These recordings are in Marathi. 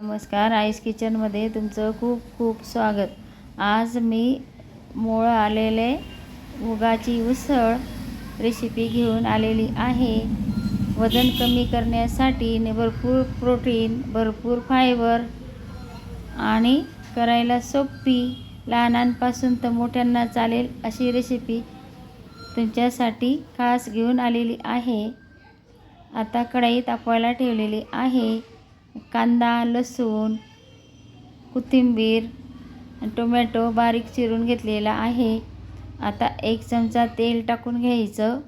नमस्कार आईस किचनमध्ये तुमचं खूप खूप स्वागत. आज मी मोळ आलेले मुगाची उसळ रेसिपी घेऊन आलेली आहे. वजन कमी करण्यासाठी भरपूर प्रोटीन भरपूर फायबर आणि करायला सोपी लहानांपासून तर मोठ्यांना चालेल अशी रेसिपी तुमच्यासाठी खास घेऊन आलेली आहे. आता कढई तापवायला ठेवलेली आहे. कांदा लसूण कोथिंबीर टोमॅटो बारीक चिरून घेतलेला आहे. आता एक चमचा तेल टाकून घ्यायचं.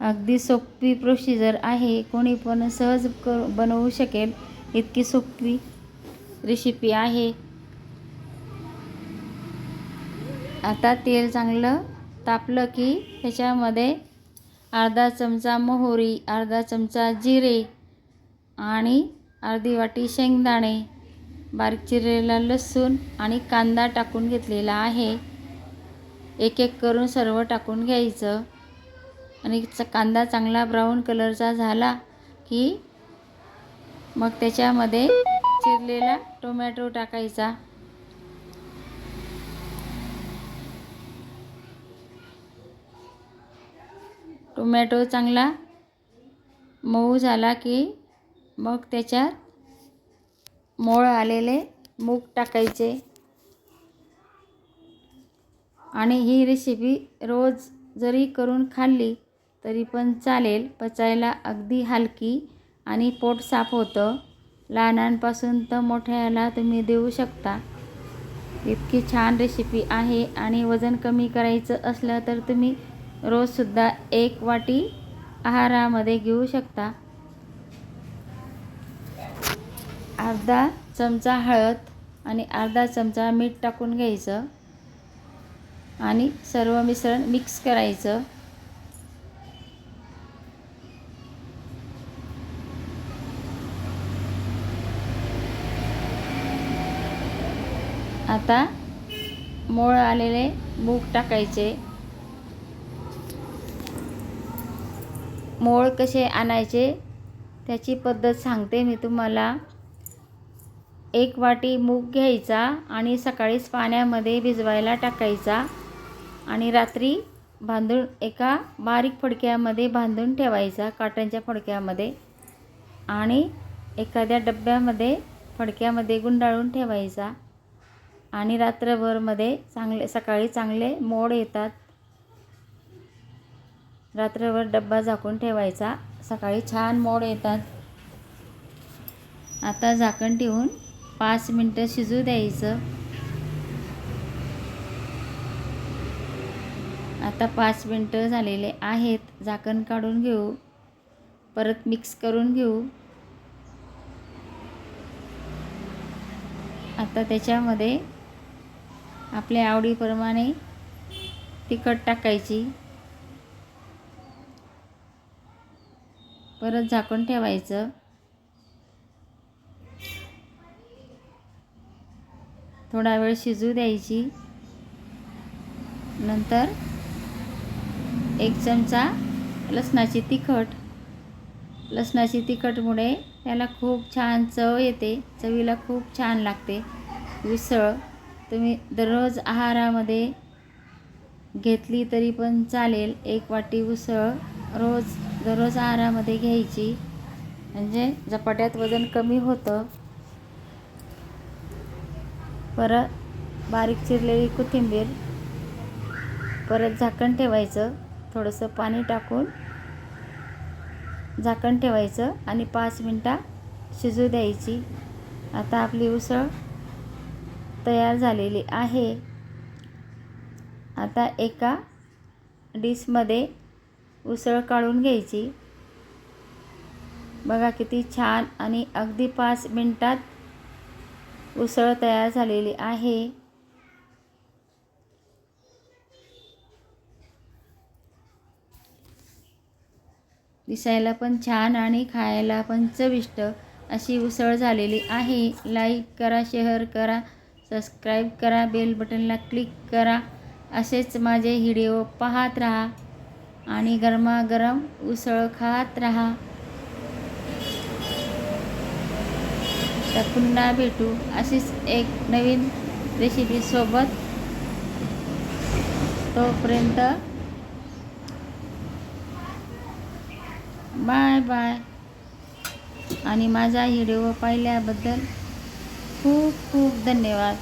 अगदी सोपी प्रोसिजर आहे. कोणी पण सहज करू बनवू शकेल. इतकी सोपी रेसिपी आहे. आता तेल चांगलं तापलं की त्याच्यामध्ये अर्धा चमचा मोहरी अर्धा चमचा जिरे आणि अर्धी वाटी शेंगदाणे बारीक चिरलेला लसूण आणि कांदा टाकून घेतलेला आहे. एक एक करून सर्व टाकून घ्यायचं. आणि च कांदा चांगला ब्राऊन कलरचा झाला की मग त्याच्यामध्ये चिरलेला टोमॅटो टाकायचा. टोमॅटो चांगला मऊ झाला की मग त्याच्यात मोळ आलेले मूग टाकायचे. आणि ही रेसिपी रोज जरी करून खाल्ली तरी पण चालेल. पचायला अगदी हलकी आणि पोट साफ होतं. लहानांपासून तर मोठ्याला तुम्ही देऊ शकता. इतकी छान रेसिपी आहे आणि वजन कमी करायचं असलं तर तुम्ही रोजसुद्धा एक वाटी आहारामध्ये घेऊ शकता. अर्धा चमचा हळद आणि अर्धा चमचा मीठ टाकून घ्यायचं आणि सर्व मिश्रण मिक्स करायचं. आता मोळ आलेले मूग टाकायचे. मोळ कसे आणायचे त्याची पद्धत सांगते मी तुम्हाला. एक वाटी मूग घ्यायचा आणि सकाळीच पाण्यामध्ये भिजवायला टाकायचा. आणि रात्री बांधून एका बारीक फडक्यामध्ये बांधून ठेवायचा काटनच्या फडक्यामध्ये. आणि एखाद्या डब्यामध्ये फडक्यामध्ये गुंडाळून ठेवायचा. आणि रात्रभरमध्ये चांगले सकाळी चांगले मोड येतात. रात्रभर डब्बा झाकून ठेवायचा. सकाळी छान मोड येतात. आता झाकण ठेवून पाच मिनटं शिजू द्यायचं. आता पाच मिनटं झालेले आहेत. झाकण काढून घेऊ. परत मिक्स करून घेऊ. आता त्याच्यामध्ये आपल्या आवडीप्रमाणे तिखट टाकायची. परत झाकून ठेवायचं. थोडा वेळ शिजू द्यायची. नंतर एक चमचा लसणाची तिखट. लसणाची तिखटमुळे त्याला खूप छान चव येते. चवीला खूप छान लागते. उसळ तुम्ही दररोज आहारामध्ये घेतली तरी पण चालेल. एक वाटी उसळ रोज दररोज आहारामध्ये घ्यायची. म्हणजे झपाट्यात वजन कमी होतं. परत बारीक चिरलेली कोथिंबीर परत झाकण ठेवायचं थोडंसं पाणी टाकून झाकण ठेवायचं आणि पाच मिनटा शिजू द्यायची. आता आपली उसळ तयार झालेली आहे. आता एका डिशमध्ये उसळ काढून घ्यायची. बघा किती छान आणि अगदी पाच मिनटात उसळ तयार झालेली आहे. दिसायला पण छान आणि खायला पण चविष्ट अशी उसळ झालेली आहे. लाईक करा शेअर करा सबस्क्राईब करा बेल बटनला क्लिक करा. असेच माझे व्हिडिओ पाहत राहा आणि गरमागरम उसळ खात राहा. तर पुन्हा भेटू अशीच एक नवीन रेसिपीसोबत तोपर्यंत बाय बाय आणि माझा व्हिडिओ पाहिल्याबद्दल खूप खूप धन्यवाद.